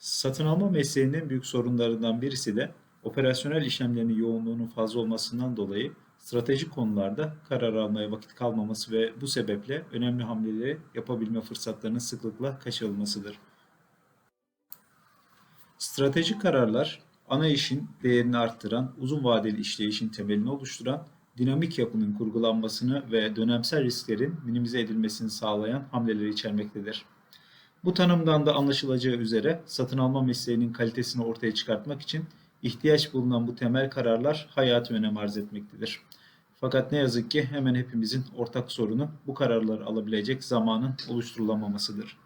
Satın alma mesleğinin büyük sorunlarından birisi de operasyonel işlemlerin yoğunluğunun fazla olmasından dolayı stratejik konularda karar almaya vakit kalmaması ve bu sebeple önemli hamleleri yapabilme fırsatlarının sıklıkla kaçırılmasıdır. Stratejik kararlar ana işin değerini arttıran, uzun vadeli işleyişin temelini oluşturan, dinamik yapının kurgulanmasını ve dönemsel risklerin minimize edilmesini sağlayan hamleleri içermektedir. Bu tanımdan da anlaşılacağı üzere satın alma mesleğinin kalitesini ortaya çıkartmak için ihtiyaç bulunan bu temel kararlar hayati önem arz etmektedir. Fakat ne yazık ki hemen hepimizin ortak sorunu bu kararları alabilecek zamanın oluşturulamamasıdır.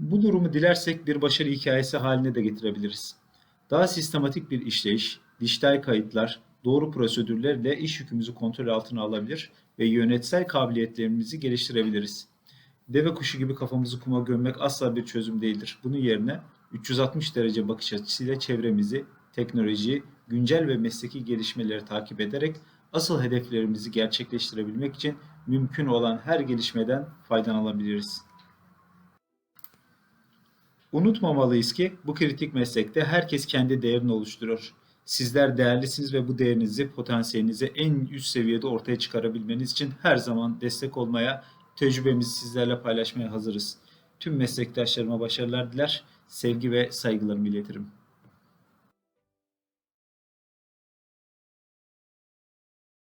Bu durumu dilersek bir başarı hikayesi haline de getirebiliriz. Daha sistematik bir işleyiş, dijital kayıtlar, doğru prosedürlerle iş yükümüzü kontrol altına alabilir ve yönetsel kabiliyetlerimizi geliştirebiliriz. Deve kuşu gibi kafamızı kuma gömmek asla bir çözüm değildir. Bunun yerine 360 derece bakış açısıyla çevremizi, teknolojiyi, güncel ve mesleki gelişmeleri takip ederek asıl hedeflerimizi gerçekleştirebilmek için mümkün olan her gelişmeden faydalanabiliriz. Unutmamalıyız ki bu kritik meslekte herkes kendi değerini oluşturur. Sizler değerlisiniz ve bu değerinizi, potansiyelinizi en üst seviyede ortaya çıkarabilmeniz için her zaman destek olmaya, tecrübemizi sizlerle paylaşmaya hazırız. Tüm meslektaşlarıma başarılar diler, sevgi ve saygılarımı iletirim.